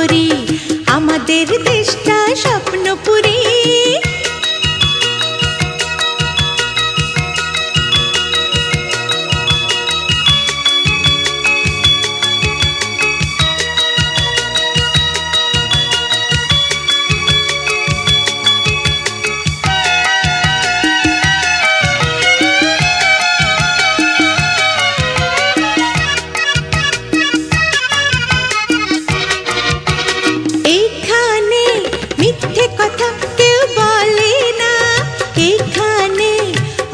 করি। আমাদের দেশটা